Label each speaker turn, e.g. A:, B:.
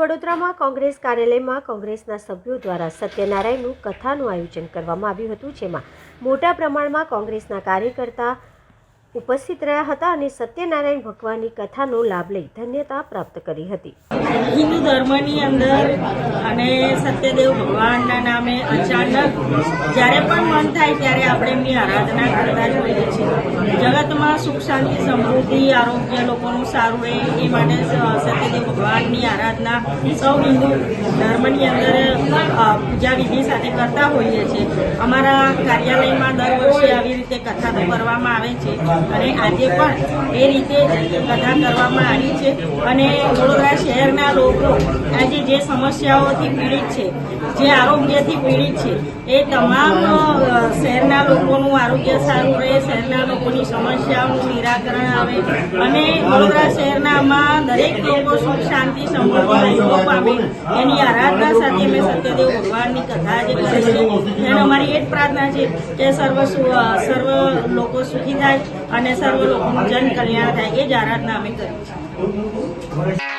A: વડોદરામાં કોંગ્રેસ કાર્યાલયમાં કોંગ્રેસના સભ્યો દ્વારા સત્યનારાયણનું કથાનું આયોજન કરવામાં આવ્યું હતું, જેમાં મોટા પ્રમાણમાં કોંગ્રેસના કાર્યકર્તા ઉપસ્થિત રહ્યા હતા અને સત્યનારાયણ ભગવાનની કથાનો લાભ લઈ ધન્યતા પ્રાપ્ત કરી હતી.
B: હિન્દુ ધર્મની અંદર અને સત્યદેવ ભગવાનના નામે અચાનક જ્યારે પણ મન થાય ત્યારે આપણે એમની આરાધના કરતા જોઈએ. સુખ શાંતિ સમૃદ્ધિ, આરોગ્ય લોકોનું સારું રહે, એ માટે સત્યદેવ ભગવાનની આરાધના સૌ હિન્દુ ધર્મની અંદર પૂજા વિધિ સાથે કરતા હોઈએ છીએ. અમારા કાર્યાલયમાં દર વર્ષે આવી રીતે કથા કરવામાં આવે છે અને આજે પણ એ રીતે કથા કરવામાં આવી છે અને વડોદરા શહેરના લોકો આજે જે સમસ્યાઓથી પીડિત છે, જે આરોગ્યથી પીડિત છે, એ તમામ શહેરના લોકોનું આરોગ્ય સારું રહે, શહેરના લોકોની સમસ્યાઓનું નિરાકરણ આવે. અને વડોદરા શહેરનામાં દરેક લોકો સુખ, શાંતિ સમૃદ્ધિ લાભો પામે એની આરાધના સાથે અમે સત્યદેવ ભગવાનની કથા જે કરે છે. એને અમારી એ જ પ્રાર્થના છે કે સર્વ સર્વ લોકો સુખી થાય અને સર્વ લોકોનું જન કલ્યાણ થાય. એ જ આરાધના અમે કરીએ છીએ